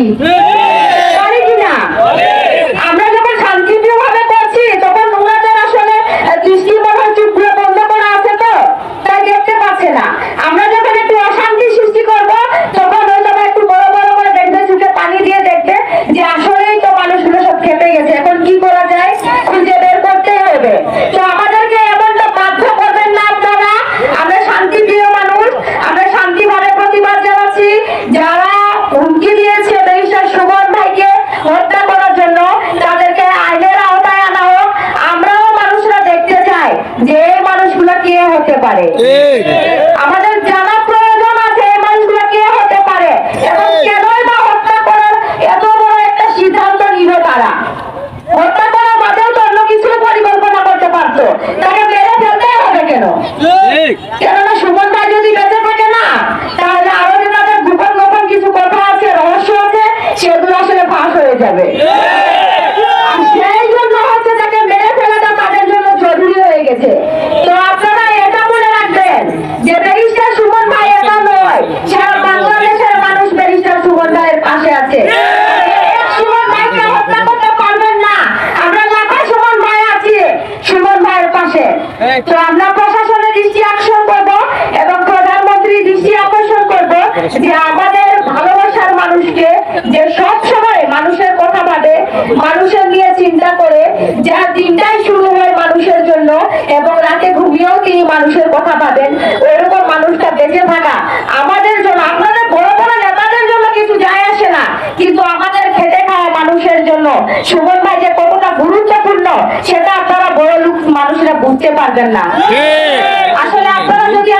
Hey. যে মানুষগুলা কে হতে পারে? তো আমরা প্রশাসনের দৃষ্টি আকর্ষণ করব এবং দৃষ্টি আকর্ষণ করব যে আমাদের ভালোবাসার মানুষকে যে সব সময় মানুষের কথা ভাবে, মানুষের নিয়ে চিন্তা করে, যা দিনটাই শুরু হয় মানুষের জন্য এবং রাতে ঘুমিয়েও তিনি মানুষের কথা ভাবেন, ওইরকম মানুষটা বেঁচে থাকা। আমাদের জন্য, আপনাদের বড় বড় নেতাদের জন্য কিছু যায় আসে না, কিন্তু আমাদের খেটে খাওয়া মানুষের জন্য। সুমন ভাই যে কতটা গুরুত্বপূর্ণ, সেটা উঠতে পারবেন না। আসলে আপনারা যদি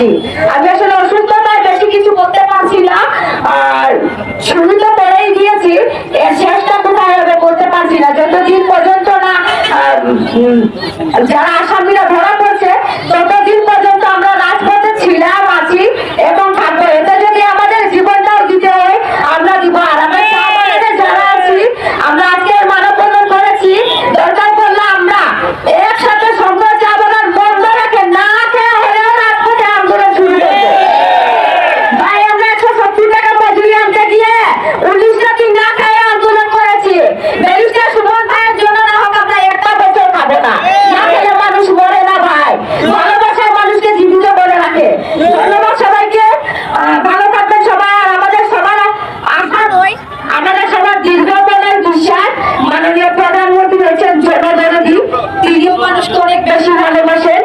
পারছি আমি আসলে অসুস্থ অসুস্থতায় বেশি কিছু করতে পারছি না। আর শুরু তো করেই দিয়েছি এর শেষটা কোথায় হবে করতে পারছি না। যতদিন পর্যন্ত না যারা আসামিরা ধরা পড়ছে, ততদিন পর্যন্ত ভালো থাকবেন সবার আমাদের সবার আশা নই আমাদের সবার দীর্ঘকালের বিশ্বাস। মাননীয় প্রধানমন্ত্রী হয়েছেন জনদরদি তিনি মানুষকে অনেক বেশি ভালোবাসেন।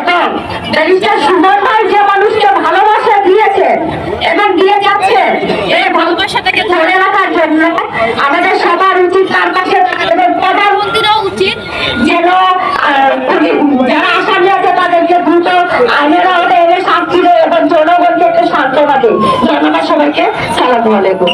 এবং ব্যারিস্টার সুমন ধন্যবাদ। জানাবা সবাইকে সালাম আলাইকুম।